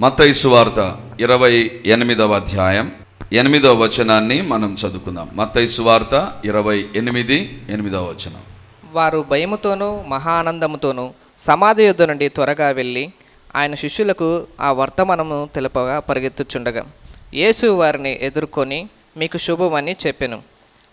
మత్తయి వార్త ఇరవై ఎనిమిదవ అధ్యాయం. ఎనిమిదవ వచనాన్ని మనం చదువుకుందాం. మత్తయి వార్త ఇరవై ఎనిమిది ఎనిమిదవ వచనం. వారు భయముతోనూ మహా ఆనందముతోనూ సమాధి యుద్ధ నుండి త్వరగా వెళ్ళి ఆయన శిష్యులకు ఆ వర్తమానము తెలుపగా పరిగెత్తుచుండగా యేసు వారిని ఎదుర్కొని మీకు శుభమని చెప్పెను.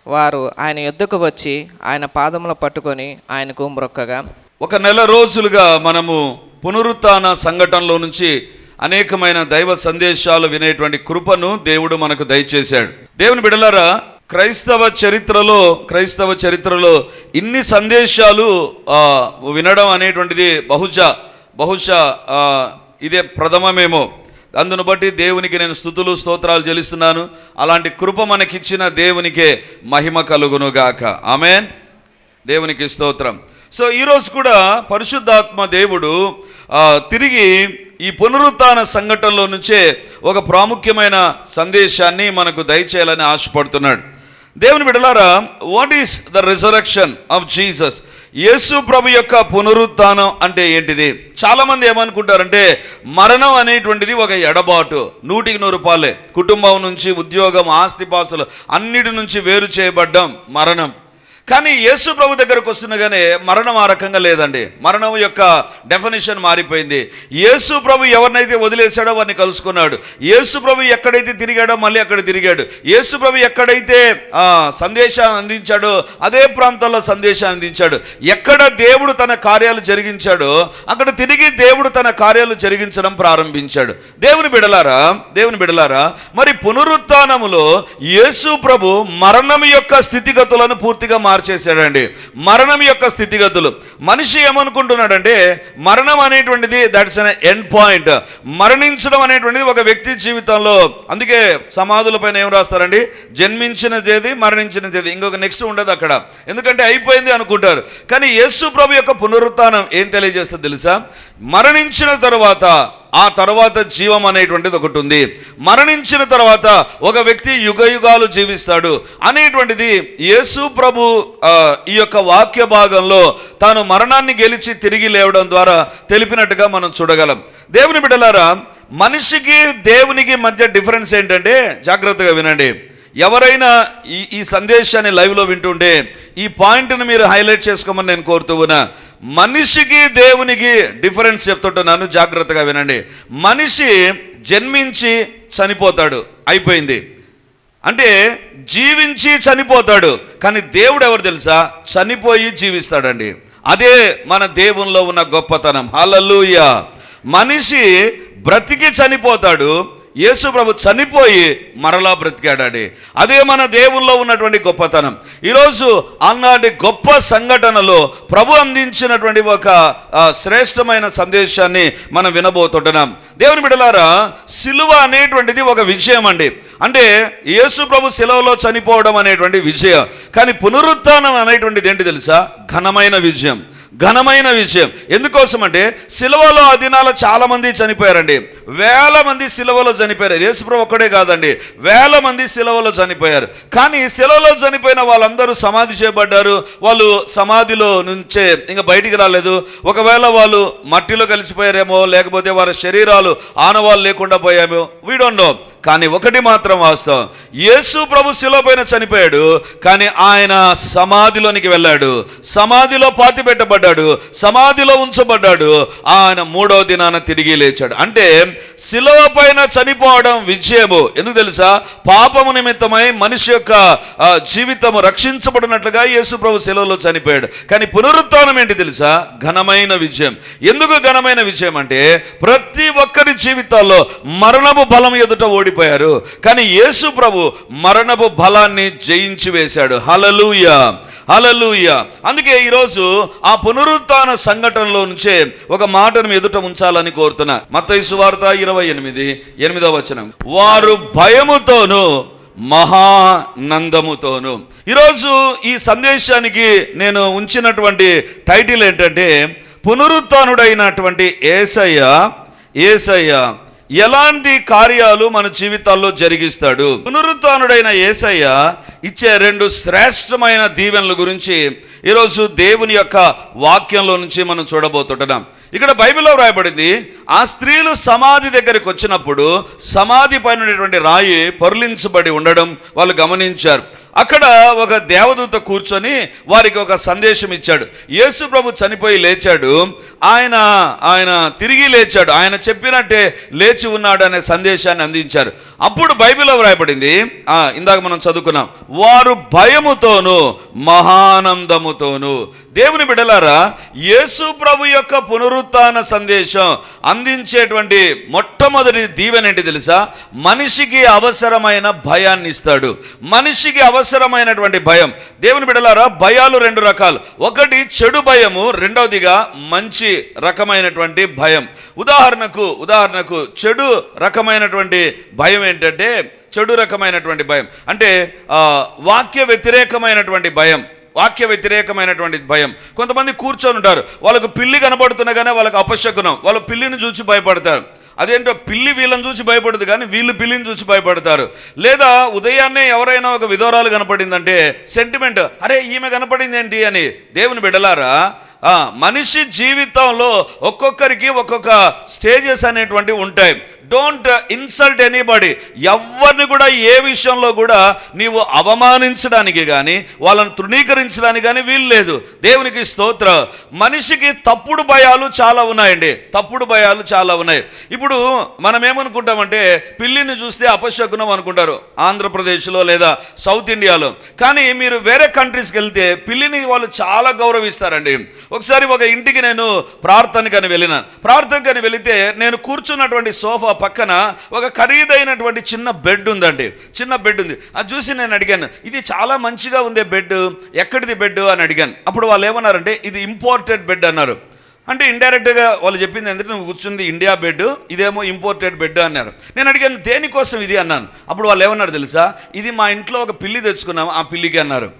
వారు ఆయన యుద్ధకు వచ్చి ఆయన పాదములు పట్టుకొని ఆయనకు మ్రొక్కగా ఒక నెల రోజులుగా మనము పునరుత్థాన సంఘటనలో నుంచి అనేకమైన దైవ సందేశాలు వినేటువంటి కృపను దేవుడు మనకు దయచేశాడు. దేవుని బిడలారా క్రైస్తవ చరిత్రలో క్రైస్తవ చరిత్రలో ఇన్ని సందేశాలు వినడం అనేటువంటిది బహుశా బహుశా ఇదే ప్రథమమేమో. అందును బట్టి దేవునికి నేను స్థుతులు స్తోత్రాలు చెల్లిస్తున్నాను. అలాంటి కృప మనకిచ్చిన దేవునికే మహిమ కలుగునుగాక. ఆమెన్. దేవునికి స్తోత్రం. సో ఈరోజు కూడా పరిశుద్ధాత్మ దేవుడు తిరిగి ఈ పునరుత్న సంఘటనలో నుంచే ఒక ప్రాముఖ్యమైన సందేశాన్ని మనకు దయచేయాలని ఆశపడుతున్నాడు. దేవుని బిడలారా what is the resurrection of Jesus Yesu ప్రభు యొక్క పునరుత్నం అంటే ఏంటిది? చాలామంది ఏమనుకుంటారంటే మరణం అనేటువంటిది ఒక ఎడబాటు నూటికి నూరు రూపాయలే కుటుంబం నుంచి ఉద్యోగం ఆస్తిపాసులు అన్నిటి నుంచి వేరు చేయబడ్డం మరణం. కానీ యేసు ప్రభు దగ్గరకు వస్తుండగానే మరణం ఆ రకంగా లేదండి. మరణం యొక్క డెఫినేషన్ మారిపోయింది. యేసు ప్రభు ఎవరినైతే వదిలేశాడో వారిని కలుసుకున్నాడు. యేసు ప్రభు ఎక్కడైతే తిరిగాడో మళ్ళీ అక్కడ తిరిగాడు. యేసు ప్రభు ఎక్కడైతే సందేశాన్ని అందించాడో అదే ప్రాంతంలో సందేశాన్ని అందించాడు. ఎక్కడ దేవుడు తన కార్యాలు జరిగించాడో అక్కడ తిరిగి దేవుడు తన కార్యాలు జరిగించడం ప్రారంభించాడు. దేవుని బిడలారా దేవుని బిడలారా మరి పునరుత్నములో యేసు ప్రభు మరణం యొక్క స్థితిగతులను పూర్తిగా మార్చేశాడండి. మరణం యొక్క స్థితిగతులు. మనిషి ఏమనుకుంటున్నాడంటే మరణం అనేటువంటిది దట్స్ అన్ ఎండ్ పాయింట్ మరణించడం అనేటువంటిది ఒక వ్యక్తి జీవితంలో అందుకే సమాధుల పైన ఏం రాస్తారండి? జన్మించిన తేదీ మరణించిన తేదీ ఇంకొక నెక్స్ట్ ఉండదు అక్కడ. ఎందుకంటే అయిపోయింది అనుకుంటారు. కానీ యేసు ప్రభు యొక్క పునరుత్నం ఏం తెలియజేస్తుంది తెలుసా? మరణించిన తరువాత ఆ తర్వాత జీవం అనేటువంటిది ఒకటి ఉంది. మరణించిన తర్వాత ఒక వ్యక్తి యుగ యుగాలు జీవిస్తాడు. అనేటువంటిది యేసు ప్రభు ఈ యొక్క వాక్య భాగంలో తాను మరణాన్ని గెలిచి తిరిగి లేవడం ద్వారా తెలిపినట్టుగా మనం చూడగలం. దేవుని బిడ్డలారా మనిషికి దేవునికి మధ్య డిఫరెన్స్ ఏంటంటే జాగ్రత్తగా వినండి. ఎవరైనా ఈ ఈ సందేశాన్ని లైవ్లో వింటుంటే ఈ పాయింట్ని మీరు హైలైట్ చేసుకోమని నేను కోరుతూ ఉన్నా. మనిషికి దేవునికి డిఫరెన్స్ చెప్తుంటున్నాను జాగ్రత్తగా వినండి. మనిషి జన్మించి చనిపోతాడు అయిపోయింది. అంటే జీవించి చనిపోతాడు కానీ దేవుడు ఎవరు తెలుసా? చనిపోయి జీవిస్తాడండి. అదే మన దేవునిలో ఉన్న గొప్పతనం. హలలుయ మనిషి బ్రతికి చనిపోతాడు యేసు ప్రభు చనిపోయి మరలా బ్రతికాడాడి. అదే మన దేవుల్లో ఉన్నటువంటి గొప్పతనం. ఈరోజు అన్నాటి గొప్ప సంఘటనలో ప్రభు అందించినటువంటి ఒక శ్రేష్టమైన సందేశాన్ని మనం వినబోతుంటున్నాం. దేవుని బిడలారా సిలువ అనేటువంటిది ఒక విజయం అండి. అంటే యేసు ప్రభు శిలువలో చనిపోవడం అనేటువంటి విజయం. కానీ పునరుత్థానం అనేటువంటిది ఏంటి తెలుసా? ఘనమైన విజయం. ఘనమైన విషయం. ఎందుకోసం అంటే సిలువలో ఆ దినాల చాలామంది చనిపోయారండి. వేల మంది సిలువలో చనిపోయారు. యేసుప్రభు ఒక్కడే కాదండి. వేల మంది సిలువలో చనిపోయారు. కానీ సిలువలో చనిపోయిన వాళ్ళందరూ సమాధి చేయబడ్డారు. వాళ్ళు సమాధిలో నుంచే ఇంకా బయటికి రాలేదు. ఒకవేళ వాళ్ళు మట్టిలో కలిసిపోయారేమో లేకపోతే వారి శరీరాలు ఆనవాళ్ళు లేకుండా పోయామో వీ డోంట్ నో కానీ ఒకటి మాత్రం వాస్తవం. యేసు ప్రభు శిలో పైన చనిపోయాడు కానీ ఆయన సమాధిలోనికి వెళ్ళాడు. సమాధిలో పాతి పెట్టబడ్డాడు సమాధిలో ఉంచబడ్డాడు. ఆయన మూడో దినాన తిరిగి లేచాడు. అంటే శిలువ పైన చనిపోవడం విజయము. ఎందుకు తెలుసా? పాపము నిమిత్తమై మనిషి యొక్క జీవితము రక్షించబడినట్లుగా యేసు ప్రభు శిలువలో చనిపోయాడు. కానీ పునరుత్నం ఏంటి తెలుసా? ఘనమైన విజయం. ఎందుకు ఘనమైన విజయం అంటే ప్రతి ఒక్కరి జీవితాల్లో మరణపు బలం ఎదుట ఓడి ఓడిపోయారు కానీ యేసు ప్రభు మరణపు బలాన్ని జయించి వేశాడు. హలలుయ హలలుయ అందుకే ఈరోజు ఆ పునరుత్న సంఘటనలో నుంచే ఒక మాటను ఎదుట ఉంచాలని కోరుతున్నా. మత్తయి వార్త ఇరవై ఎనిమిది ఎనిమిదవ వచనం. వారు భయముతోను మహానందముతోను. ఈరోజు ఈ సందేశానికి నేను ఉంచినటువంటి టైటిల్ ఏంటంటే పునరుత్నుడైనటువంటి ఏసయ్య ఏసయ్య ఎలాంటి కార్యాలు మన జీవితాల్లో జరిగిస్తాడు? పునరుత్డైన ఏసయ్య ఇచ్చే రెండు శ్రేష్టమైన దీవెనల గురించి ఈరోజు దేవుని యొక్క వాక్యంలో నుంచి మనం చూడబోతుంటున్నాం. ఇక్కడ బైబిల్లో వ్రాయబడింది ఆ స్త్రీలు సమాధి దగ్గరికి వచ్చినప్పుడు సమాధి పైన రాయి పొరలించబడి ఉండడం వాళ్ళు గమనించారు. అక్కడ ఒక దేవదూత కూర్చొని వారికి ఒక సందేశం ఇచ్చాడు. యేసు ప్రభు చనిపోయి లేచాడు. ఆయన ఆయన తిరిగి లేచాడు. ఆయన చెప్పినట్టే లేచి ఉన్నాడు అనే సందేశాన్ని అందించారు. అప్పుడు బైబిల్లో వ్రాయబడింది. ఆ, ఇందాక మనం చదువుకున్నాం. వారు భయముతోను మహానందముతోను. దేవుని బిడలారా యేసు ప్రభు యొక్క పునరుత్న సందేశం అందించేటువంటి మొట్టమొదటి దీవెన ఏంటి తెలుసా? మనిషికి అవసరమైన భయాన్ని ఇస్తాడు. మనిషికి అవసరమైనటువంటి భయం. దేవుని బిడలారా భయాలు రెండు రకాలు. ఒకటి చెడు భయము రెండవదిగా మంచి రకమైనటువంటి భయం. ఉదాహరణకు ఉదాహరణకు చెడు రకమైనటువంటి భయం ఏంటంటే చెడు రకమైనటువంటి భయం. అంటే వాక్య వ్యతిరేకమైనటువంటి భయం. వాక్య వ్యతిరేకమైనటువంటి భయం. కొంతమంది కూర్చొని ఉంటారు. వాళ్ళకు పిల్లి కనబడుతున్నా కానీ వాళ్ళకి అపశకునం. వాళ్ళు పిల్లిని చూసి భయపడతారు. అదేంటో పిల్లి వీళ్ళని చూసి భయపడదు కానీ వీళ్ళు పిల్లిని చూసి భయపడతారు. లేదా ఉదయాన్నే ఎవరైనా ఒక విధోరాలు కనపడిందంటే సెంటిమెంట్ అరే ఈమె కనపడింది ఏంటి అని దేవుని బిడలారా మనిషి జీవితంలో ఒక్కొక్కరికి ఒక్కొక్క స్టేజెస్ అనేటువంటివి ఉంటాయి. డోంట్ ఇన్సల్ట్ ఎనీబడి ఎవరిని కూడా ఏ విషయంలో కూడా నీవు అవమానించడానికి కానీ వాళ్ళని తృణీకరించడానికి కానీ వీలు లేదు. దేవునికి స్తోత్ర. మనిషికి తప్పుడు భయాలు చాలా ఉన్నాయండి. తప్పుడు భయాలు చాలా ఉన్నాయి. ఇప్పుడు మనం ఏమనుకుంటామంటే పిల్లిని చూస్తే అపశకునం అనుకుంటారు ఆంధ్రప్రదేశ్లో లేదా సౌత్ ఇండియాలో. కానీ మీరు వేరే కంట్రీస్కి వెళ్తే పిల్లిని వాళ్ళు చాలా గౌరవిస్తారండి. ఒకసారి ఒక ఇంటికి నేను ప్రార్థనకని వెళ్ళినాను ప్రార్థనకని వెళితే నేను కూర్చున్నటువంటి సోఫా పక్కన ఒక ఖరీదైనటువంటి చిన్న బెడ్ ఉందండి. చిన్న బెడ్ ఉంది. అది చూసి నేను అడిగాను ఇది చాలా మంచిగా ఉంది బెడ్ ఎక్కడిది బెడ్ అని అడిగాను. అప్పుడు వాళ్ళు ఏమన్నారంటే ఇది ఇంపోర్టెడ్ బెడ్ అన్నారు. అంటే ఇండైరెక్ట్గా వాళ్ళు చెప్పింది ఏంటంటే నువ్వు కూర్చుంది ఇండియా బెడ్ ఇదేమో ఇంపోర్టెడ్ బెడ్ అన్నారు. నేను అడిగాను దేనికోసం ఇది? అన్నాను. అప్పుడు వాళ్ళు ఏమన్నారు తెలుసా? ఇది మా ఇంట్లో ఒక పిల్లి తెచ్చుకున్నాము ఆ పిల్లికి అన్నారు.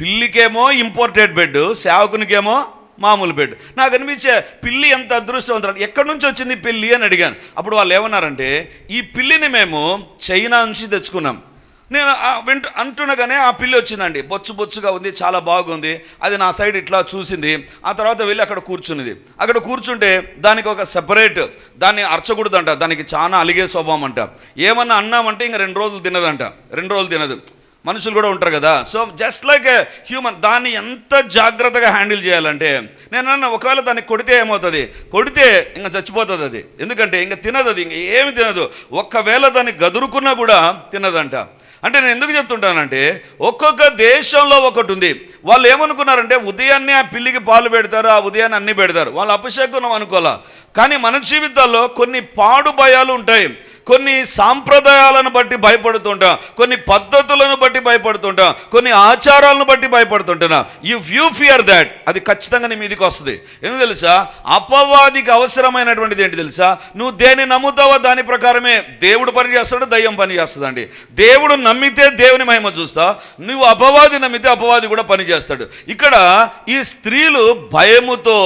పిల్లికేమో ఇంపోర్టెడ్ బెడ్ సేవకునికేమో మామూలు బెడ్. నాకు అనిపించే పిల్లి ఎంత అదృష్టవంతురాలు. ఎక్కడి నుంచి వచ్చింది పిల్లి అని అడిగాను. అప్పుడు వాళ్ళు ఏమన్నారంటే ఈ పిల్లిని మేము చైనా నుంచి తెచ్చుకున్నాం. నేను వింటు అంటుండగానే ఆ పిల్లి వచ్చిందండి. బొచ్చు బొచ్చుగా ఉంది చాలా బాగుంది. అది నా సైడ్ ఇట్లా చూసింది. ఆ తర్వాత వెళ్ళి అక్కడ కూర్చున్నది. అక్కడ కూర్చుంటే దానికి ఒక సెపరేట్ దాన్ని అరచకూడదంట. దానికి చాలా అలిగే స్వభావం అంట. ఏమన్నా అన్నామంటే ఇంక రెండు రోజులు తినదంట. రెండు రోజులు తినదు. మనుషులు కూడా ఉంటారు కదా. సో జస్ట్ లైక్ హ్యూమన్ దాన్ని ఎంత జాగ్రత్తగా హ్యాండిల్ చేయాలంటే నేను అన్న ఒకవేళ దాన్ని కొడితే ఏమవుతుంది? కొడితే ఇంకా చచ్చిపోతుంది అది. ఎందుకంటే ఇంకా తినదు అది ఇంకా ఏమి తినదు. ఒక్కవేళ దాన్ని గదురుకున్నా కూడా తినదంట. అంటే నేను ఎందుకు చెప్తుంటానంటే ఒక్కొక్క దేశంలో ఒకటి ఉంది. వాళ్ళు ఏమనుకున్నారంటే ఉదయాన్నే ఆ పిల్లికి పాలు పెడతారు ఆ ఉదయాన్నే అన్ని పెడతారు. వాళ్ళు అపశకునం అనుకోవాలా? కానీ మన జీవితాల్లో కొన్ని పాడు భయాలు ఉంటాయి. కొన్ని సాంప్రదాయాలను బట్టి భయపడుతుంటా కొన్ని పద్ధతులను బట్టి భయపడుతుంటా కొన్ని ఆచారాలను బట్టి భయపడుతుంటున్నా ఇఫ్ యూ ఫియర్ దాట్ అది ఖచ్చితంగా నీ మీదకి వస్తుంది. ఎందుకు తెలుసా? అపవాదికి అవసరమైనటువంటిది ఏంటి తెలుసా? నువ్వు దేన్ని నమ్ముతావో దాని ప్రకారమే దేవుడు పని చేస్తాడు దయ్యం పని చేస్తుందండి. దేవుడు నమ్మితే దేవుని మహిమ చూస్తా నువ్వు అపవాది నమ్మితే అపవాది కూడా పని చేస్తాడు. ఇక్కడ ఈ స్త్రీలు భయముతో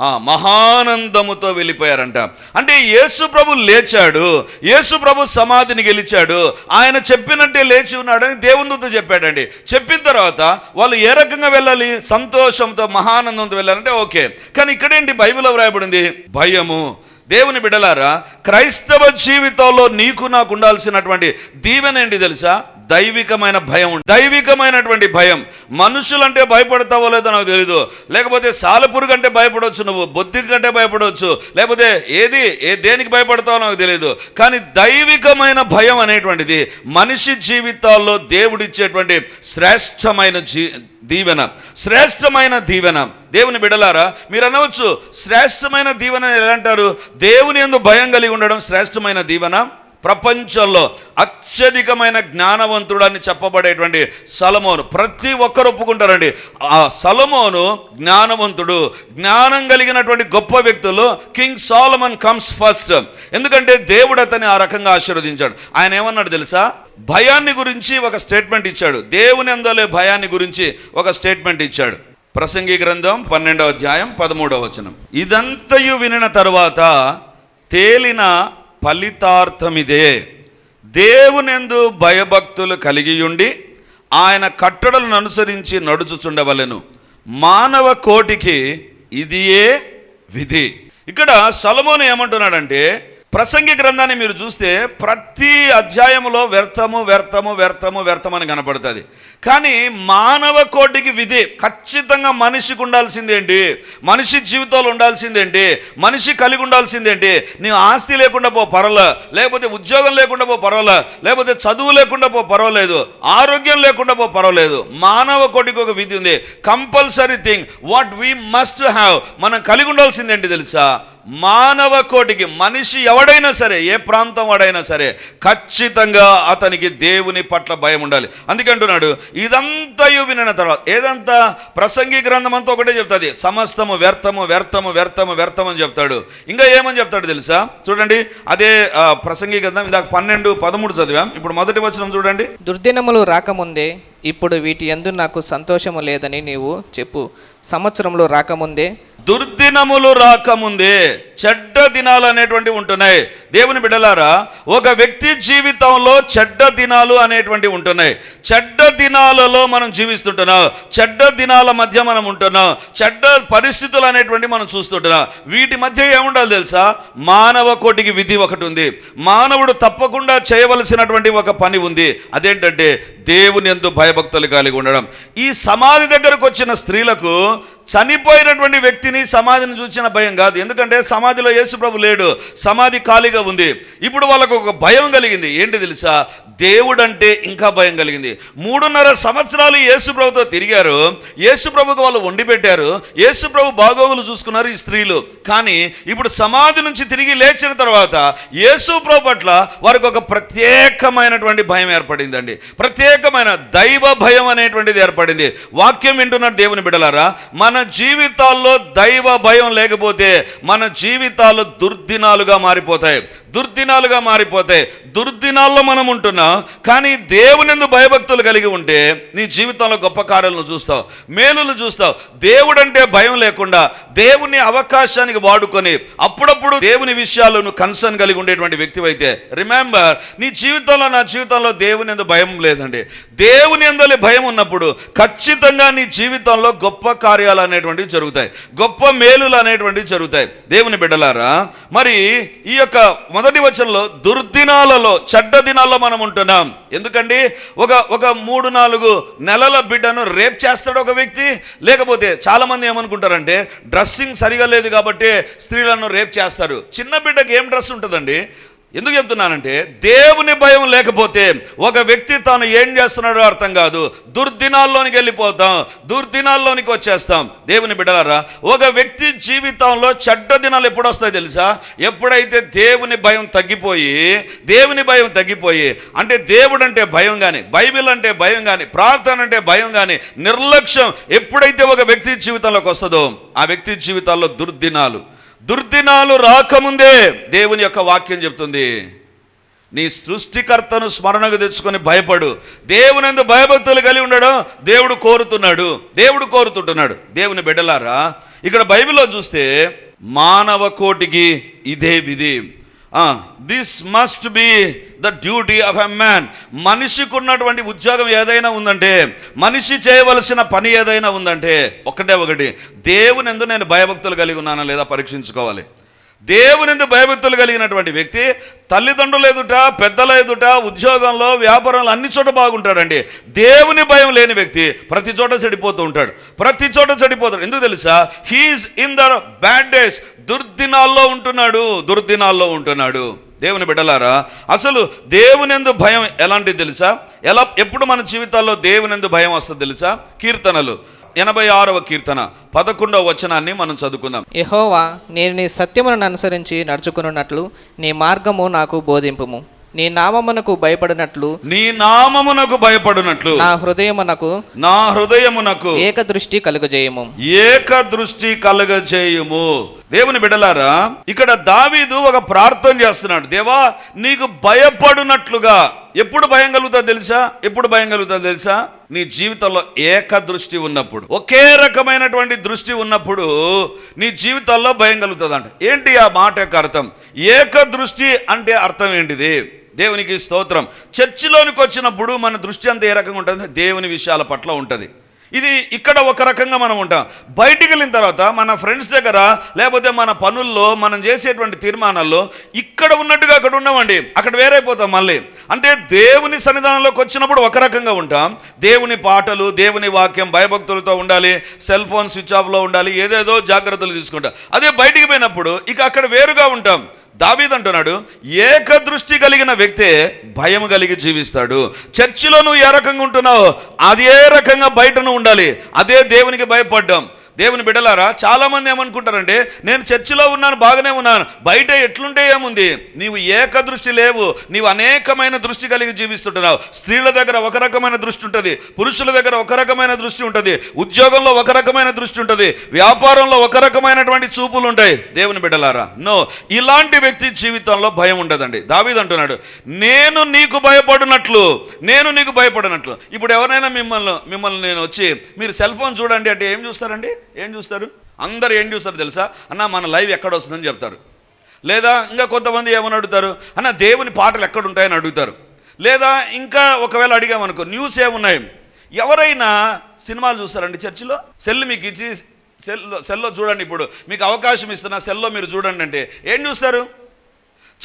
ఆ మహానందముతో వెళ్ళిపోయారంట. అంటే యేసు ప్రభు లేచాడు యేసు ప్రభు సమాధిని గెలిచాడు ఆయన చెప్పినట్టే లేచి ఉన్నాడని దేవునితో చెప్పాడండి. చెప్పిన తర్వాత వాళ్ళు ఏ రకంగా వెళ్ళాలి? సంతోషంతో మహానందంతో వెళ్ళాలంటే ఓకే. కానీ ఇక్కడేంటి బైబిల్లో వ్రాయబడింది? భయము. దేవుని బిడలారా క్రైస్తవ జీవితంలో నీకు నాకు ఉండాల్సినటువంటి దీవెన ఏంటి తెలుసా? దైవికమైన భయం దైవికమైనటువంటి భయం. మనుషులంటే భయపడతావో లేదో నాకు తెలీదు. లేకపోతే సాలెపురుగు అంటే భయపడవచ్చు నువ్వు బొద్ది కంటే భయపడవచ్చు లేకపోతే ఏది ఏ దేనికి భయపడతావో నాకు తెలియదు కానీ దైవికమైన భయం అనేటువంటిది మనిషి జీవితాల్లో దేవుడిచ్చేటువంటి శ్రేష్టమైన జీ దీవెన. శ్రేష్టమైన దీవెన. దేవుని బిడలారా మీరు అనవచ్చు శ్రేష్టమైన దీవెన అని ఎలా అంటారు? దేవుని ఎందు భయం కలిగి ఉండడం శ్రేష్టమైన దీవెన. ప్రపంచంలో అత్యధికమైన జ్ఞానవంతుడని చెప్పబడేటువంటి సలమోను. ప్రతి ఒక్కరు ఒప్పుకుంటారండి. ఆ సలమోను జ్ఞానవంతుడు. జ్ఞానం కలిగినటువంటి గొప్ప వ్యక్తులు కింగ్ సాలమన్ కమ్స్ ఫస్ట్. ఎందుకంటే దేవుడు అతన్ని ఆ రకంగా ఆశీర్వదించాడు. ఆయన ఏమన్నాడు తెలుసా? భయాన్ని గురించి ఒక స్టేట్మెంట్ ఇచ్చాడు. దేవుని అందలే భయాన్ని గురించి ఒక స్టేట్మెంట్ ఇచ్చాడు. ప్రసంగి గ్రంథం పన్నెండవ అధ్యాయం పదమూడవ వచనం. ఇదంతయు వినిన తరువాత తేలిన ఫలితార్థమిదే. దేవునెందు భయభక్తులు కలిగియుండి ఆయన కట్టడలను అనుసరించి నడుచుచుండవలను. మానవ కోటికి ఇదియే విధి. ఇక్కడ సలమోను ఏమంటున్నాడంటే ప్రసంగి గ్రంథాన్ని మీరు చూస్తే ప్రతి అధ్యాయంలో వ్యర్థము వ్యర్థము వ్యర్థము వ్యర్థం అని కనపడుతుంది. కానీ మానవ కోటికి విధి. ఖచ్చితంగా మనిషికి ఉండాల్సిందేంటి మనిషి జీవితాలు ఉండాల్సిందేంటి మనిషి కలిగి ఉండాల్సిందేంటి నీ ఆస్తి లేకుండా పో పర్వాలా. లేకపోతే ఉద్యోగం లేకుండా పో పర్వాలా. లేకపోతే చదువు లేకుండా పో పర్వాలేదు. ఆరోగ్యం లేకుండా పో పర్వాలేదు. మానవ కోటికి ఒక విధి ఉంది. Compulsory thing. What we must have. మనం కలిగి ఉండాల్సిందేంటి తెలుసా? మానవ కోటికి. మనిషి ఎవడైనా సరే ఏ ప్రాంతం వాడైనా సరే ఖచ్చితంగా అతనికి దేవుని పట్ల భయం ఉండాలి. అందుకంటున్నాడు ఇదంతయు వినిన తర్వాత ఏదంతా? ప్రసంగి గ్రంథం అంతా ఒకటే చెప్తుంది. సమస్తము వ్యర్థము వ్యర్థము వ్యర్థము వ్యర్థం అని చెప్తాడు. ఇంకా ఏమని చెప్తాడు తెలుసా? చూడండి అదే ప్రసంగి గ్రంథం ఇందాక పన్నెండు పదమూడు చదివాం. ఇప్పుడు మొదటి వచనం చూడండి. దుర్దినములు రాకముందే ఇప్పుడు వీటి ఎందు నాకు సంతోషము లేదని నీవు చెప్పు. సంవత్సరంలో రాకముందే దుర్దినములు రాకముందే చెడ్డ దినాలు అనేటువంటివి ఉంటున్నాయి. దేవుని బిడ్డలారా ఒక వ్యక్తి జీవితంలో చెడ్డ దినాలు అనేటువంటివి ఉంటున్నాయి. చెడ్డ దినాలలో మనం జీవిస్తుంటున్నాం. చెడ్డ దినాల మధ్య మనం ఉంటున్నాం. చెడ్డ పరిస్థితులు అనేటువంటి మనం చూస్తుంటున్నాం. వీటి మధ్య ఏముండాలి తెలుసా? మానవ కోటికి విధి ఒకటి ఉంది. మానవుడు తప్పకుండా చేయవలసినటువంటి ఒక పని ఉంది. అదేంటంటే దేవుని ఎందు భయభక్తులు కలిగి ఉండడం. ఈ సమాధి దగ్గరకు వచ్చిన స్త్రీలకు చనిపోయినటువంటి వ్యక్తిని సమాధిని చూసిన భయం కాదు. ఎందుకంటే సమాధిలో యేసుప్రభు లేడు. సమాధి ఖాళీగా ఉంది. ఇప్పుడు వాళ్ళకు ఒక భయం కలిగింది. ఏంటి తెలుసా? దేవుడంటే ఇంకా భయం కలిగింది. మూడున్నర సంవత్సరాలు యేసుప్రభుతో తిరిగారు. యేసుప్రభుకు వాళ్ళు వండి పెట్టారు. యేసుప్రభు బాగోగులు చూసుకున్నారు ఈ స్త్రీలు. కానీ ఇప్పుడు సమాధి నుంచి తిరిగి లేచిన తర్వాత యేసుప్రభు పట్ల వారికి ఒక ప్రత్యేకమైనటువంటి భయం ఏర్పడిందండి. ప్రత్యేకమైన దైవ భయం అనేటువంటిది ఏర్పడింది. వాక్యం వింటున్న దేవుని బిడలారా మన జీవితాల్లో దైవ భయం లేకపోతే మన జీవితాలు దుర్దినాలుగా మారిపోతాయి. దుర్దినాలుగా మారిపోతాయి. దుర్దినాల్లో మనం ఉంటున్నాం. కానీ దేవునిందు భయభక్తులు కలిగి ఉంటే నీ జీవితంలో గొప్ప కార్యాలను చూస్తావు మేలులు చూస్తావు. దేవుడంటే భయం లేకుండా దేవుని అవకాశానికి వాడుకొని అప్పుడప్పుడు దేవుని విషయాలు నువ్వు కన్సర్న్ కలిగి ఉండేటువంటి వ్యక్తి అయితే రిమెంబర్ నీ జీవితంలో నా జీవితంలో దేవుని ఎందు భయం లేదండి. దేవుని ఎందలి భయం ఉన్నప్పుడు ఖచ్చితంగా నీ జీవితంలో గొప్ప కార్యాలు అనేటువంటివి జరుగుతాయి. గొప్ప మేలులు అనేటువంటివి జరుగుతాయి. దేవుని బిడ్డలారా మరి ఈ యొక్క మొదటి వచనంలో దుర్దినాలలో చెడ్డ దినాల్లో మనం ఉంటున్నాం ఎందుకండి? ఒక ఒక మూడు నాలుగు నెలల బిడ్డను రేప్ చేస్తాడు ఒక వ్యక్తి. లేకపోతే చాలామంది ఏమనుకుంటారంటే డ్రెస్సింగ్ సరిగా లేదు కాబట్టి స్త్రీలను రేప్ చేస్తారు. చిన్న బిడ్డకి ఏం డ్రెస్ ఉంటుందండి? ఎందుకు చెప్తున్నానంటే దేవుని భయం లేకపోతే ఒక వ్యక్తి తాను ఏం చేస్తున్నాడో అర్థం కాదు. దుర్దినాల్లోనికి వెళ్ళిపోతాం. దుర్దినాల్లోనికి వచ్చేస్తాం. దేవుని బిడ్డలారా ఒక వ్యక్తి జీవితంలో చెడ్డ దినాలు ఎప్పుడు వస్తాయి తెలుసా? ఎప్పుడైతే దేవుని భయం తగ్గిపోయి దేవుని భయం తగ్గిపోయి అంటే దేవుడు అంటే భయం కానీ బైబిల్ అంటే భయం కానీ ప్రార్థన అంటే భయం కానీ నిర్లక్ష్యం ఎప్పుడైతే ఒక వ్యక్తి జీవితంలోకి వస్తుందో ఆ వ్యక్తి జీవితాల్లో దుర్దినాలు. దుర్దినాలు రాకముందే దేవుని యొక్క వాక్యం చెప్తుంది. నీ సృష్టికర్తను స్మరణకు తెచ్చుకొని భయపడు. దేవునందు భయభక్తులు కలిగి ఉండడం దేవుడు కోరుతున్నాడు. దేవుడు కోరుతుంటున్నాడు. దేవుని బిడ్డలారా ఇక్కడ బైబిల్లో చూస్తే మానవ కోటికి ఇదే విధి. This must be the duty of a man మనిషికి ఉన్నటువంటి ఉద్యోగం ఏదైనా ఉందంటే మనిషి చేయవలసిన పని ఏదైనా ఉందంటే ఒకటే ఒకటి. దేవుని ఎందు నేను భయభక్తులు కలిగి ఉన్నానా లేదా పరీక్షించుకోవాలి. దేవునిందు భయభక్తులు కలిగినటువంటి వ్యక్తి తల్లిదండ్రులు ఎదుట పెద్దల ఎదుట ఉద్యోగంలో వ్యాపారంలో అన్ని చోట బాగుంటాడండి. దేవుని భయం లేని వ్యక్తి ప్రతి చోట చెడిపోతూ ఉంటాడు. ప్రతి చోట చెడిపోతాడు. ఎందుకు తెలుసా? He is in the bad days దుర్దినాల్లో ఉంటున్నాడు. దుర్దినాల్లో ఉంటున్నాడు. దేవుని బిడ్డలారా అసలు దేవునిందు భయం ఎలాంటిది తెలుసా? ఎలా ఎప్పుడు మన జీవితాల్లో దేవునిందు భయం వస్తుంది తెలుసా? కీర్తనలు. ఎనభై ఆరవ కీర్తన పదకొండవ వచనాన్ని మనం చదువుకుందాం. యెహోవా నేను నీ సత్యములను అనుసరించి నడుచుకున్నట్లు నీ మార్గము నాకు బోధింపుము. నీ నామమునకు భయపడినట్లు నీ నామమునకు భయపడినట్లు నా హృదయమునకు నా హృదయమునకు ఏక దృష్టి కలుగజేయము. ఏక దృష్టి కలగజేయుము. దేవుని బిడలారా ఇక్కడ దావీదు ఒక ప్రార్థన చేస్తున్నాడు. దేవా నీకు భయపడినట్లుగా ఎప్పుడు భయం కలుగుతా తెలుసా? ఎప్పుడు భయం కలుగుతా తెలుసా? నీ జీవితంలో ఏక దృష్టి ఉన్నప్పుడు ఒకే రకమైనటువంటి దృష్టి ఉన్నప్పుడు నీ జీవితాల్లో భయం కలుగుతుంది అంట ఏంటి ఆ మాట యొక్క అర్థం? ఏక దృష్టి అంటే అర్థం ఏంటిది? దేవునికి స్తోత్రం. చర్చిలోనికి వచ్చినప్పుడు మన దృష్టి అంతా ఏ రకంగా ఉంటుంది దేవుని విషయాల పట్ల ఉంటుంది. ఇది ఇక్కడ ఒక రకంగా మనం ఉంటాం. బయటికి వెళ్ళిన తర్వాత మన ఫ్రెండ్స్ దగ్గర లేకపోతే మన పనుల్లో మనం చేసేటువంటి తీర్మానాల్లో ఇక్కడ ఉన్నట్టుగా అక్కడ ఉండమండి అక్కడ వేరైపోతాం మళ్ళీ. అంటే దేవుని సన్నిధానంలోకి వచ్చినప్పుడు ఒక రకంగా ఉంటాం. దేవుని పాటలు దేవుని వాక్యం భయభక్తులతో ఉండాలి సెల్ ఫోన్ స్విచ్ ఆఫ్లో ఉండాలి ఏదేదో జాగ్రత్తలు తీసుకుంటాం. అదే బయటికి పోయినప్పుడు ఇక అక్కడ వేరుగా ఉంటాం. దావీద్ అంటున్నాడు ఏక దృష్టి కలిగిన వ్యక్తే భయం కలిగి జీవిస్తాడు. చర్చిలో నువ్వు ఏ రకంగా ఉంటున్నావు అదే రకంగా బయట ఉండాలి. అదే దేవునికి భయపడ్డాం. దేవుని బిడ్డలారా చాలామంది ఏమనుకుంటారండి ఏమనుకుంటారంటే నేను చర్చిలో ఉన్నాను బాగానే ఉన్నాను బయట ఎట్లుంటే ఏముంది? నీవు ఏక దృష్టి లేవు నీవు అనేకమైన దృష్టి కలిగి జీవిస్తుంటున్నావు. స్త్రీల దగ్గర ఒక రకమైన దృష్టి ఉంటుంది పురుషుల దగ్గర ఒక రకమైన దృష్టి ఉంటుంది ఉద్యోగంలో ఒక రకమైన దృష్టి ఉంటుంది వ్యాపారంలో ఒక రకమైనటువంటి చూపులు ఉంటాయి. దేవుని బిడ్డలారా నో ఇలాంటి వ్యక్తి జీవితంలో భయం ఉండదండి. దావీద్ అంటున్నాడు నేను నీకు భయపడినట్లు నేను నీకు భయపడినట్లు. ఇప్పుడు ఎవరైనా మిమ్మల్ని మిమ్మల్ని నేను వచ్చి మీరు సెల్ ఫోన్ చూడండి అంటే ఏం చూస్తారండి? ఏం చూస్తారు? అందరు ఏం చూస్తారు తెలుసా? అన్న మన లైవ్ ఎక్కడ వస్తుందని చెప్తారు. లేదా ఇంకా కొంతమంది ఏమని అడుగుతారు? అన్న దేవుని పాటలు ఎక్కడ ఉంటాయని అడుగుతారు. లేదా ఇంకా ఒకవేళ అడిగామనుకో న్యూస్ ఏమున్నాయి? ఎవరైనా సినిమాలు చూస్తారండి చర్చిలో? సెల్ మీకు ఇచ్చి సెల్లో సెల్లో చూడండి ఇప్పుడు. మీకు అవకాశం ఇస్తున్నా సెల్లో మీరు చూడండి అంటే ఏం చూస్తారు?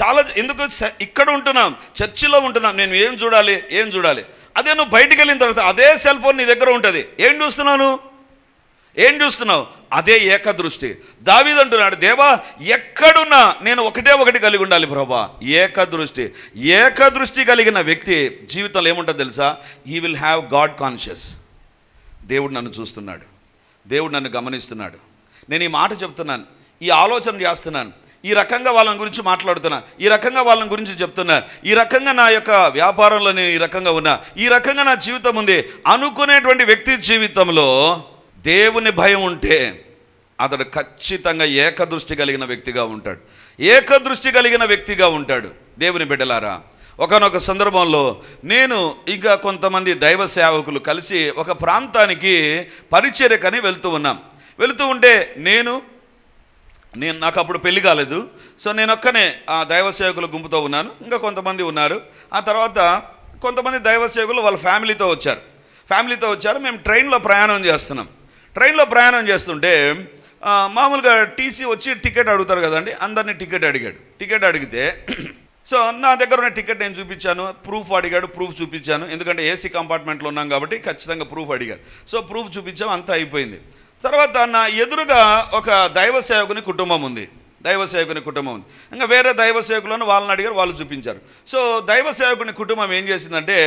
చాలా ఎందుకు ఇక్కడ ఉంటున్నాం చర్చిలో ఉంటున్నాం నేను ఏం చూడాలి ఏం చూడాలి? అదే నువ్వు బయటికి వెళ్ళిన తర్వాత అదే సెల్ ఫోన్ నీ దగ్గర ఉంటుంది. ఏం చూస్తున్నావు ఏం చూస్తున్నావు? అదే ఏకదృష్టి. దావిదంటున్నాడు దేవా ఎక్కడున్నా నేను ఒకటే ఒకటి కలిగి ఉండాలి ప్రభా. ఏకదృష్టి. ఏకదృష్టి కలిగిన వ్యక్తి జీవితంలో ఏముంటుందో తెలుసా? ఈ విల్ హ్యావ్ గాడ్ కాన్షియస్ దేవుడు నన్ను చూస్తున్నాడు. దేవుడు నన్ను గమనిస్తున్నాడు. నేను ఈ మాట చెప్తున్నాను ఈ ఆలోచన చేస్తున్నాను ఈ రకంగా వాళ్ళని గురించి మాట్లాడుతున్నా ఈ రకంగా వాళ్ళని గురించి చెప్తున్నా ఈ రకంగా నా యొక్క వ్యాపారంలో నేను ఈ రకంగా ఉన్నా ఈ రకంగా నా జీవితం ఉంది అనుకునేటువంటి వ్యక్తి జీవితంలో దేవుని భయం ఉంటే అతడు ఖచ్చితంగా ఏకదృష్టి కలిగిన వ్యక్తిగా ఉంటాడు. ఏకదృష్టి కలిగిన వ్యక్తిగా ఉంటాడు. దేవుని బిడ్డలారా ఒకనొక సందర్భంలో నేను ఇంకా కొంతమంది దైవ సేవకులు కలిసి ఒక ప్రాంతానికి పరిచర్యకని వెళ్తూ ఉన్నాం. వెళుతూ ఉంటే నేను నేను నాకు అప్పుడు పెళ్ళి కాలేదు. సో నేను ఒక్కనే ఆ దైవ సేవకుల గుంపుతో ఉన్నాను. ఇంకా కొంతమంది ఉన్నారు. ఆ తర్వాత కొంతమంది దైవ సేవకులు వాళ్ళ ఫ్యామిలీతో వచ్చారు. ఫ్యామిలీతో వచ్చారు. మేము ట్రైన్లో ప్రయాణం చేస్తున్నాం. ట్రైన్లో ప్రయాణం చేస్తుంటే మామూలుగా టీసీ వచ్చి టికెట్ అడుగుతారు కదండి అందరినీ టికెట్ అడిగాడు. టికెట్ అడిగితే సో నా దగ్గర ఉన్న టికెట్ నేను చూపించాను ప్రూఫ్ అడిగాడు ప్రూఫ్ చూపించాను. ఎందుకంటే ఏసీ కంపార్ట్మెంట్లో ఉన్నాం కాబట్టి ఖచ్చితంగా ప్రూఫ్ అడిగాడు సో ప్రూఫ్ చూపించాం అంతా అయిపోయింది. తర్వాత నా ఎదురుగా ఒక దైవ సేవకుని కుటుంబం ఉంది. దైవ సేవకుని కుటుంబం ఉంది. ఇంకా వేరే దైవ సేవకులను వాళ్ళని అడిగారు వాళ్ళు చూపించారు. సో దైవ సేవకుని కుటుంబం ఏం చేసిందంటే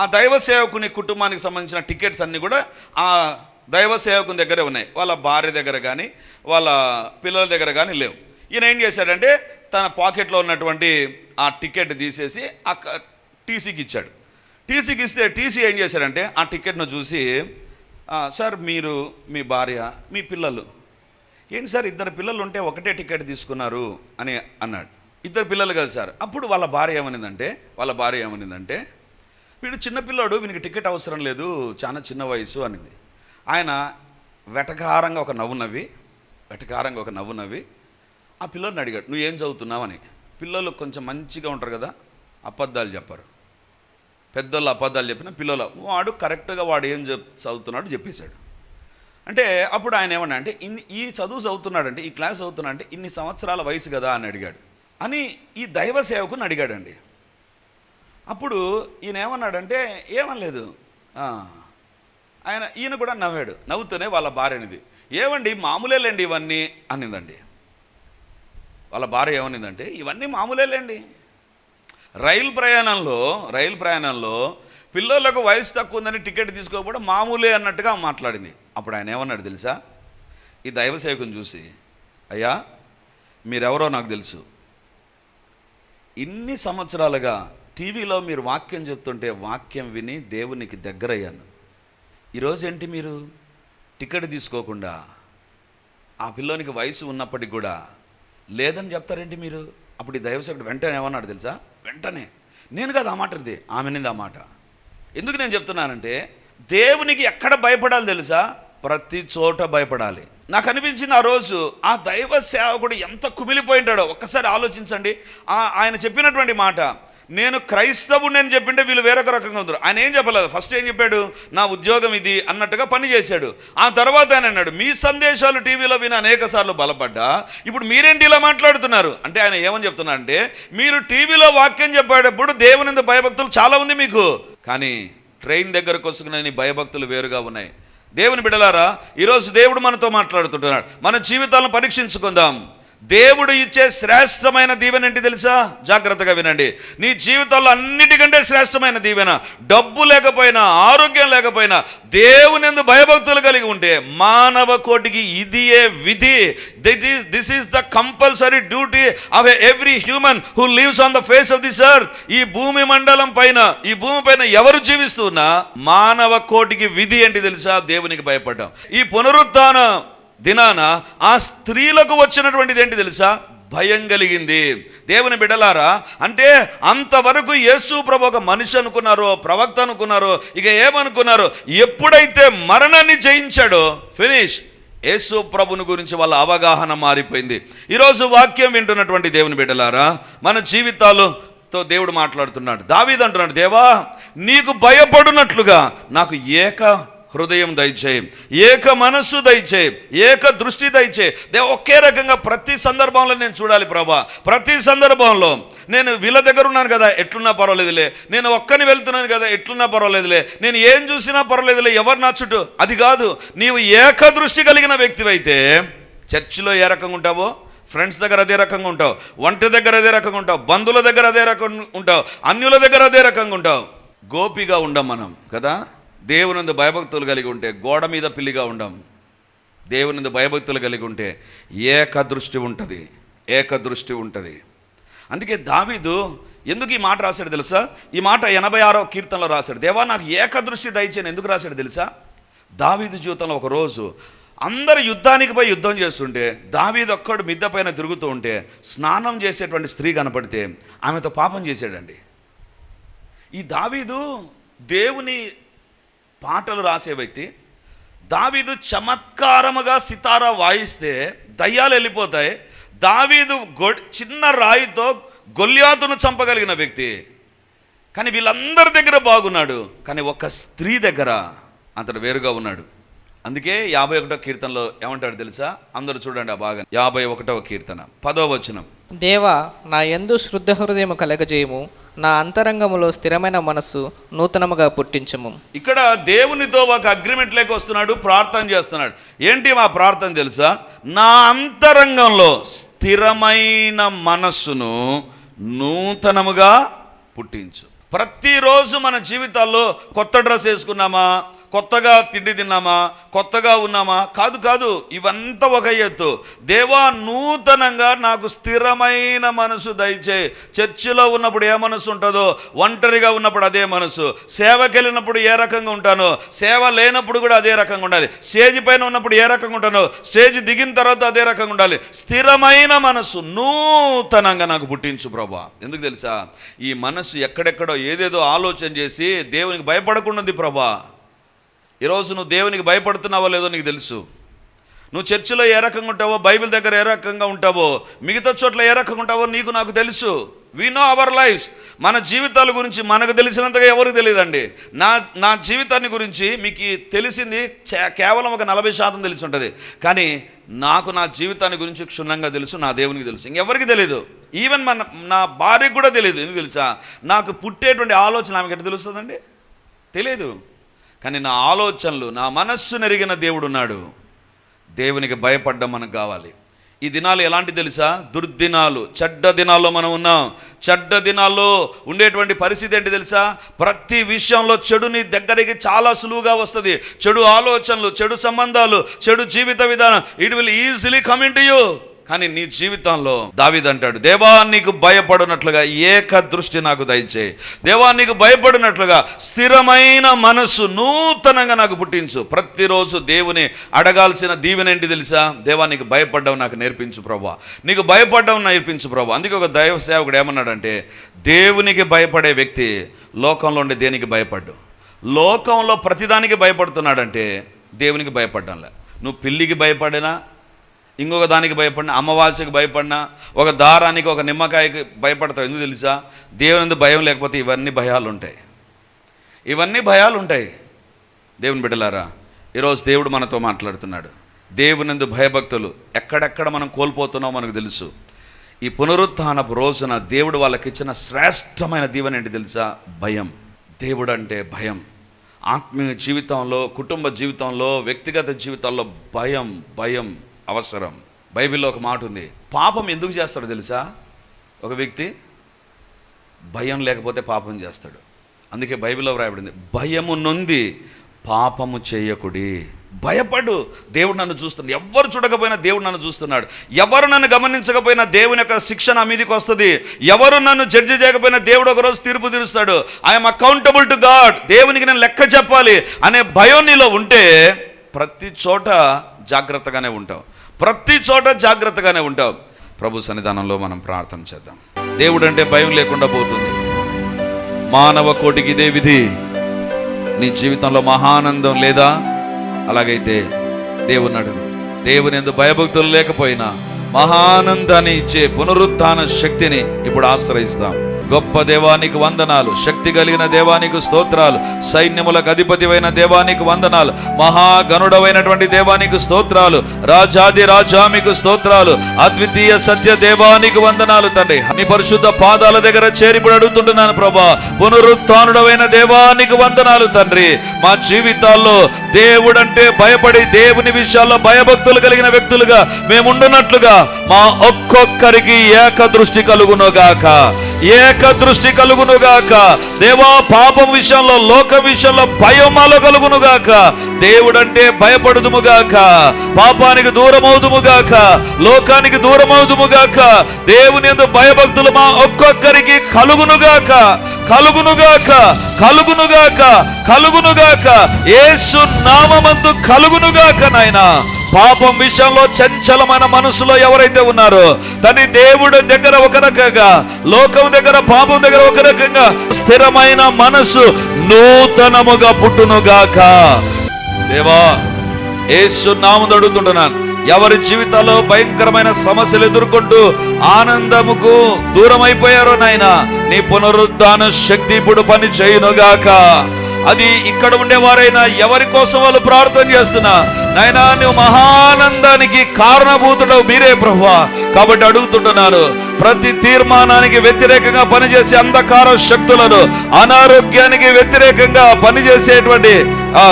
ఆ దైవ సేవకుని కుటుంబానికి సంబంధించిన టికెట్స్ అన్నీ కూడా ఆ దైవ సేవకుని దగ్గరే ఉన్నాయి. వాళ్ళ భార్య దగ్గర కానీ వాళ్ళ పిల్లల దగ్గర కానీ లేవు. ఈయన ఏం చేశాడంటే తన పాకెట్లో ఉన్నటువంటి ఆ టికెట్ తీసేసి ఆ టీసీకి ఇచ్చాడు. టీసీకి ఇస్తే టీసీ ఏం చేశాడంటే ఆ టికెట్ను చూసి సార్ మీరు మీ భార్య మీ పిల్లలు. ఏంటి సార్ ఇద్దరు పిల్లలు ఉంటే ఒకటే టికెట్ తీసుకున్నారు? అని అన్నాడు. ఇద్దరు పిల్లలు కదా సార్. అప్పుడు వాళ్ళ భార్య ఏమనిందంటే వాళ్ళ భార్య ఏమనిందంటే వీడు చిన్నపిల్లాడు వీనికి టికెట్ అవసరం లేదు చాలా చిన్న వయసు అనింది. ఆయన వెటకారంగా ఒక నవ్వు నవ్వి వెటకారంగా ఒక నవ్వు నవ్వి ఆ పిల్లల్ని అడిగాడు నువ్వు ఏం చదువుతున్నావని పిల్లలు కొంచెం మంచిగా ఉంటారు కదా అబద్ధాలు చెప్పారు. పెద్దోళ్ళు అబద్ధాలు చెప్పిన పిల్లలు వాడు కరెక్ట్గా వాడు ఏం చెప్ చదువుతున్నాడు? చెప్పేశాడు. అంటే అప్పుడు ఆయన ఏమన్నా అంటే ఇన్ని ఈ చదువు చదువుతున్నాడంటే ఈ క్లాస్ చదువుతున్నా అంటే ఇన్ని సంవత్సరాల వయసు కదా అని అడిగాడు. అని ఈ దైవ సేవకుని అడిగాడండి. అప్పుడు ఈయన ఏమన్నాడంటే ఏమనలేదు ఆయన ఈయన కూడా నవ్వాడు. నవ్వుతూనే వాళ్ళ భార్యనిది. ఏమండి మామూలేలేండి ఇవన్నీ అనిందండి. వాళ్ళ భార్య ఏమనిందంటే ఇవన్నీ మామూలేలేండి రైలు ప్రయాణంలో రైలు ప్రయాణంలో పిల్లలకు వయసు తక్కువ ఉందని టికెట్ తీసుకోకపోవడం మామూలే అన్నట్టుగా మాట్లాడింది. అప్పుడు ఆయన ఏమన్నాడు తెలుసా? ఈ దైవ సేవకుని చూసి అయ్యా మీరెవరో నాకు తెలుసు. ఇన్ని సంవత్సరాలుగా టీవీలో మీరు వాక్యం చెప్తుంటే వాక్యం విని దేవునికి దగ్గరయ్యాను. ఈరోజు ఏంటి మీరు? టికెట్ తీసుకోకుండా ఆ పిల్లోనికి వయసు ఉన్నప్పటికి కూడా లేదని చెప్తారేంటి మీరు? అప్పుడు ఈ దైవసేవుడు వెంటనే ఏమన్నాడు తెలుసా? వెంటనే. నేను కదా ఆ మాట ఇది ఆమెనింది ఆ మాట. ఎందుకు నేను చెప్తున్నానంటే దేవునికి ఎక్కడ భయపడాలి తెలుసా? ప్రతి చోట భయపడాలి. నాకు అనిపించింది ఆ రోజు ఆ దైవ సేవకుడు ఎంత కుమిలిపోయి ఉంటాడో. ఒక్కసారి ఆలోచించండి. ఆయన చెప్పినటువంటి మాట నేను క్రైస్తవుని అని చెప్పింటే వీళ్ళు వేరొక రకంగా ఉందరు ఆయన ఏం చెప్పలేదు? ఫస్ట్ ఏం చెప్పాడు? నా ఉద్యోగం ఇది అన్నట్టుగా పని చేశాడు. ఆ తర్వాత ఆయన అన్నాడు మీ సందేశాలు టీవీలో విని అనేక సార్లు బలపడ్డా. ఇప్పుడు మీరేంటి ఇలా మాట్లాడుతున్నారు? అంటే ఆయన ఏమని చెప్తున్నా అంటే మీరు టీవీలో వాక్యం చెప్పేటప్పుడు దేవుని భయభక్తులు చాలా ఉంది మీకు. కానీ ట్రైన్ దగ్గరకు వస్తున్న భయభక్తులు వేరుగా ఉన్నాయి. దేవుని బిడలారా ఈరోజు దేవుడు మనతో మాట్లాడుతుంటున్నాడు. మన జీవితాలను పరీక్షించుకుందాం. దేవుడు ఇచ్చే శ్రేష్టమైన దీవెన ఏంటి తెలుసా? జాగ్రత్తగా వినండి. నీ జీవితంలో అన్నిటికంటే శ్రేష్టమైన దీవెన డబ్బు లేకపోయినా ఆరోగ్యం లేకపోయినా దేవుని ఎందు భయభక్తులు కలిగి ఉంటే మానవ కోటికి ఇదియే విధి. It is this is the compulsory duty of every human who lives on the face of this earth ఈ భూమి మండలం పైన ఈ భూమి పైన ఎవరు జీవిస్తున్నా మానవ కోటికి విధి ఏంటి తెలుసా? దేవునికి భయపడ్డాం. ఈ పునరుత్థానం దినాన ఆ స్త్రీలకు వచ్చినటువంటిది ఏంటి తెలుసా? భయం కలిగింది. దేవుని బిడలారా అంటే అంతవరకు యేసు ప్రభు ఒక మనిషి అనుకున్నారో ప్రవక్త అనుకున్నారో ఇక ఏమనుకున్నారు ఎప్పుడైతే మరణాన్ని జయించాడో ఫినిష్ యేసు ప్రభుని గురించి వాళ్ళ అవగాహన మారిపోయింది. ఈరోజు వాక్యం వింటున్నటువంటి దేవుని బిడ్డలారా మన జీవితాలతో దేవుడు మాట్లాడుతున్నాడు. దావీదంటున్నాడు దేవా నీకు భయపడునట్లుగా నాకు ఏక హృదయం దయచేయి ఏక మనస్సు దయచేయి ఏక దృష్టి దయచేయి దేవ ఒకే రకంగా ప్రతి సందర్భంలో నేను చూడాలి ప్రభా. ప్రతి సందర్భంలో నేను వీళ్ళ దగ్గర ఉన్నాను కదా ఎట్లున్నా పర్వాలేదులే. నేను ఒక్కని వెళ్తున్నాను కదా ఎట్లున్నా పర్వాలేదులే. నేను ఏం చూసినా పర్వాలేదులే ఎవరు నా చుట్టూ? అది కాదు నీవు ఏక దృష్టి కలిగిన వ్యక్తివైతే చర్చిలో ఏ రకంగా ఉంటావో ఫ్రెండ్స్ దగ్గర అదే రకంగా ఉంటావు వంట దగ్గర అదే రకంగా ఉంటావు బంధువుల దగ్గర అదే రకంగా ఉంటావు అన్యుల దగ్గర అదే రకంగా ఉంటావు. గోపిగా ఉండం మనం కదా? దేవునందు భయభక్తులు కలిగి ఉంటే గోడ మీద పిల్లిగా ఉండం. దేవునందు భయభక్తులు కలిగి ఉంటే ఏక దృష్టి ఉంటుంది. ఏక దృష్టి ఉంటుంది. అందుకే దావీదు ఎందుకు ఈ మాట రాశాడు తెలుసా? ఈ మాట ఎనభై ఆరో కీర్తనలో రాశాడు. దేవా నాకు ఏకదృష్టి దయచేయను ఎందుకు రాశాడు తెలుసా? దావీదు జీవితంలో ఒక రోజు అందరు యుద్ధానికి పోయి యుద్ధం చేస్తుంటే దావీదు ఒక్కడు మిద్ద పైన తిరుగుతూ ఉంటే స్నానం చేసేటువంటి స్త్రీ కనపడితే ఆమెతో పాపం చేశాడండి. ఈ దావీదు దేవుని పాటలు రాసే వ్యక్తి దావీదు చమత్కారముగా సితారా వాయిస్తే దయ్యాలు వెళ్ళిపోతాయి. దావీదు గొ చిన్న రాయితో గొల్యాతును చంపగలిగిన వ్యక్తి. కానీ వీళ్ళందరి దగ్గర బాగున్నాడు. కానీ ఒక స్త్రీ దగ్గర అతడు వేరుగా ఉన్నాడు. అందుకే యాభై ఒకటో కీర్తనలో ఏమంటాడు తెలుసా? అందరూ చూడండి ఆ భాగం. యాభై ఒకటవ కీర్తన. పదో వచనం. దేవా నా ఎందు శుద్ధ హృదయము కలగజేయము. నా అంతరంగములో స్థిరమైన మనస్సు నూతనముగా పుట్టించము. ఇక్కడ దేవునితో ఒక అగ్రిమెంట్ లేక వస్తున్నాడు ప్రార్థన చేస్తున్నాడు. ఏంటి మా ప్రార్థన తెలుసా? నా అంతరంగంలో స్థిరమైన మనస్సును నూతనముగా పుట్టించు. ప్రతిరోజు మన జీవితాల్లో కొత్త డ్రెస్ వేసుకున్నామా? కొత్తగా తిండి తిన్నామా? కొత్తగా ఉన్నామా? కాదు కాదు. ఇవంతా ఒక ఎత్తు. దేవా నూతనంగా నాకు స్థిరమైన మనసు దయచే చర్చిలో ఉన్నప్పుడు ఏ మనసు ఉంటుందో ఒంటరిగా ఉన్నప్పుడు అదే మనసు. సేవకి వెళ్ళినప్పుడు ఏ రకంగా ఉంటానో సేవ లేనప్పుడు కూడా అదే రకంగా ఉండాలి. స్టేజ్ పైన ఉన్నప్పుడు ఏ రకంగా ఉంటానో స్టేజ్ దిగిన తర్వాత అదే రకంగా ఉండాలి. స్థిరమైన మనసు నూతనంగా నాకు పుట్టించు ప్రభా. ఎందుకు తెలుసా? ఈ మనసు ఎక్కడెక్కడో ఏదేదో ఆలోచన చేసి దేవునికి భయపడకుండా ఉంది ప్రభా. ఈరోజు నువ్వు దేవునికి భయపడుతున్నావో లేదో నీకు తెలుసు. నువ్వు చర్చిలో ఏ రకంగా ఉంటావో బైబిల్ దగ్గర ఏ రకంగా ఉంటావో మిగతా చోట్ల ఏ రకంగా ఉంటావో నీకు నాకు తెలుసు. వి నో అవర్ లైఫ్స్ మన జీవితాల గురించి మనకు తెలిసినంతగా ఎవరికి తెలియదండి. నా నా జీవితాన్ని గురించి మీకు తెలిసింది చే- కేవలం ఒక నలభై శాతం తెలిసి ఉంటుంది. కానీ నాకు నా జీవితాన్ని గురించి క్షుణ్ణంగా తెలుసు నా దేవునికి తెలుసు. ఇంకెవరికి తెలియదు ఈవెన్ మన నా భార్యకు కూడా తెలియదు ఎందుకు తెలుసా? నాకు పుట్టేటువంటి ఆలోచన ఆమెకి ఎట్లా తెలుస్తుందండి? తెలియదు కానీ నా ఆలోచనలు నా మనస్సు నెరిగిన దేవుడు ఉన్నాడు దేవునికి భయపడ్డం మనకు కావాలి. ఈ దినాలు ఎలాంటి తెలుసా? దుర్దినాలు చెడ్డ దినాల్లో మనం ఉన్నాం. చెడ్డ దినాల్లో ఉండేటువంటి పరిస్థితి ఏంటి తెలుసా? ప్రతి విషయంలో చెడుని దగ్గరికి చాలా సులువుగా వస్తుంది. చెడు ఆలోచనలు చెడు సంబంధాలు చెడు జీవిత విధానం it will easily coming to you కానీ నీ జీవితంలో దావిదంటాడు దేవా నీకు భయపడినట్లుగా ఏక దృష్టి నాకు దయచే దేవా నీకు భయపడినట్లుగా స్థిరమైన మనస్సు నూతనంగా నాకు పుట్టించు. ప్రతిరోజు దేవుని అడగాల్సిన దీవెన ఏంటి తెలుసా? దేవా నీకు భయపడ్డం నాకు నేర్పించు ప్రభా నీకు భయపడ్డం నేర్పించు ప్రభా అందుకే ఒక దైవ సేవకుడు ఏమన్నాడంటే దేవునికి భయపడే వ్యక్తి లోకంలో ఉండే దేనికి భయపడ్డు? లోకంలో ప్రతిదానికి భయపడుతున్నాడంటే దేవునికి భయపడ్డంలే. నువ్వు పిల్లికి భయపడినా ఇంకొక దానికి భయపడినా అమ్మవాస్యకు భయపడినా ఒక దారానికి ఒక నిమ్మకాయకి భయపడతావు ఎందుకు తెలుసా? దేవుని భయం లేకపోతే ఇవన్నీ భయాలు ఉంటాయి ఇవన్నీ భయాలు ఉంటాయి దేవుని బిడ్డలారా ఈరోజు దేవుడు మనతో మాట్లాడుతున్నాడు. దేవునందు భయభక్తులు ఎక్కడెక్కడ మనం కోల్పోతున్నామో మనకు తెలుసు. ఈ పునరుత్థానపు రోజున దేవుడు వాళ్ళకి ఇచ్చిన శ్రేష్టమైన దీవెన ఏంటి తెలుసా? భయం. దేవుడు అంటే భయం. ఆత్మీయ జీవితంలో కుటుంబ జీవితంలో వ్యక్తిగత జీవితాల్లో భయం భయం. అవసరం. బైబిల్లో ఒక మాట ఉంది. పాపం ఎందుకు చేస్తాడు తెలుసా? ఒక వ్యక్తి భయం లేకపోతే పాపం చేస్తాడు. అందుకే బైబిల్లో వ్రాయబడింది భయము నొంది పాపము చేయకుడి. భయపడు దేవుడు నన్ను చూస్తున్నాడు. ఎవరు చూడకపోయినా దేవుడు నన్ను చూస్తున్నాడు. ఎవరు నన్ను గమనించకపోయినా దేవుని యొక్క శిక్ష నా మీదకి వస్తుంది. ఎవరు నన్ను జడ్జి చేయకపోయినా దేవుడు ఒకరోజు తీర్పు తీరుస్తాడు. ఐఎమ్ అకౌంటబుల్ టు గాడ్ దేవునికి నేను లెక్క చెప్పాలి అనే భయం నీలో ఉంటే ప్రతి చోట జాగ్రత్తగానే ఉంటావు. ప్రతి చోట జాగ్రత్తగానే ఉంటావు. ప్రభు సన్నిధానంలో మనం ప్రార్థన చేద్దాం. దేవుడు అంటే భయం లేకుండా పోతుంది. మానవ కోటికి ఇదే విధి. నీ జీవితంలో మహానందం లేదా? అలాగైతే దేవుని అడుగు. దేవుని ఎందు భయభక్తులు లేకపోయినా మహానందాన్ని ఇచ్చే పునరుత్థాన శక్తిని ఇప్పుడు ఆశ్రయిస్తాం. గొప్ప దేవానికి వందనాలు శక్తి కలిగిన దేవానికి స్తోత్రాలు సైన్యములకు అధిపతివైన దేవానికి వందనాలు మహాగనుడవైనటువంటి దేవానికి స్తోత్రాలు రాజాది రాజా మీకు స్తోత్రాలు అద్వితీయ సత్య దేవానికి వందనాలు తండ్రి. నీ పరిశుద్ధ పాదాల దగ్గర చేరి ఇప్పుడు అడుగుతుంటున్నాను ప్రభా. పునరుత్డవైన దేవానికి వందనాలు తండ్రి. మా జీవితాల్లో దేవుడంటే భయపడి దేవుని విషయాల్లో భయభక్తులు కలిగిన వ్యక్తులుగా మేముండునట్లుగా మా ఒక్కొక్కరికి ఏక దృష్టి కలుగునుగాక. ఏక దృష్టి కలుగునుగాక. దేవా పాపం విషయంలో లోక విషయంలో భయమాల కలుగునుగాక. దేవుడంటే భయపడుదుముగాక. పాపానికి దూరమవుదుముగాక. లోకానికి దూరమవుదుముగాక. దేవుని ఎందు భయభక్తులు మా ఒక్కొక్కరికి కలుగునుగాక. కలుగునుగాక కలుగునుగాక కలుగునుగాక. ఏసు నామమందు కలుగునుగాక నాయనా. పాపం విషయంలో చంచలమైన మనసులో ఎవరైతే ఉన్నారో తని దేవుడి దగ్గర ఒక రకంగా లోకం దగ్గర పాపం దగ్గర ఒక రకంగా స్థిరమైన మనసు నూతనముగా పుట్టునుగాక. దేవా ఏసు నామం అడుగుతుంటున్నాను. ఎవరి జీవితాల్లో భయంకరమైన సమస్యలు ఎదుర్కొంటూ ఆనందముకు దూరం అయిపోయారో నాయన నీ పునరుద్ధాన శక్తి ఇప్పుడు పని చేయునుగాక. అది ఇక్కడ ఉండేవారైనా ఎవరి కోసం వాళ్ళు ప్రార్థన చేస్తున్నా నాయనా నువ్వు మహానందానికి కారణభూతుడవు మీరే ప్రభు కాబట్టి అడుగుతుంటున్నాను ప్రతి తీర్మానానికి వ్యతిరేకంగా పనిచేసే అంధకార శక్తులను అనారోగ్యానికి వ్యతిరేకంగా పనిచేసేటువంటి ఆ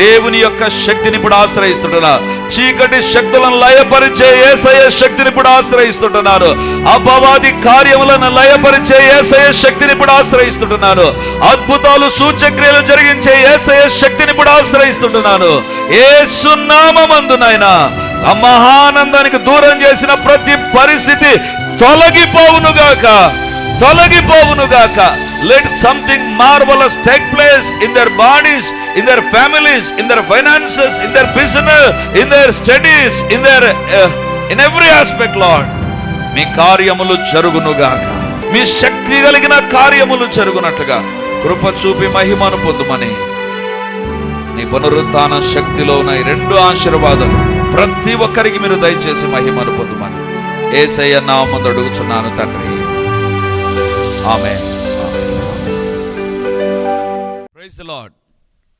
దేవుని యొక్క శక్తిని ఇప్పుడు ఆశ్రయిస్తుంటున్నా చీకటి శక్తులను లయపరిచే ఏసయ శక్తిని ఇప్పుడు ఆశ్రయిస్తుంటున్నారు. అపవాది కార్యములను లయపరిచే ఏసయ శక్తిని ఇప్పుడు ఆశ్రయిస్తుంటున్నారు. అద్భుతాలు సూచక్రియలు జరిగించే ఏసయ శక్తిని ఇప్పుడు ఆశ్రయిస్తుంటున్నాను ఏసునామందు నాయన ఆ మహానందానికి దూరం చేసిన ప్రతి పరిస్థితి తొలగిపోవునుగాక తొలగిపోవునుగాక. Let something marvellous take place in their bodies in their families in finances, finances in business, in in their studies in their in every aspect Lord మీ కార్యములు జరుగునుగాక. మీ శక్తి కలిగిన కార్యములు జరుగునట్టుగా కృప చూపి మహిమను పొందుమని. నీ పునరుత్న శక్తిలో ఉన్న ఈ రెండు ఆశీర్వాదాలు ప్రతి ఒక్కరికి మీరు దయచేసి మహిమను పొందుమని. ఏసయ్య నామందు అడుగుచున్నాను తండ్రి. ఆమె ప్రైజ్ లార్డ్.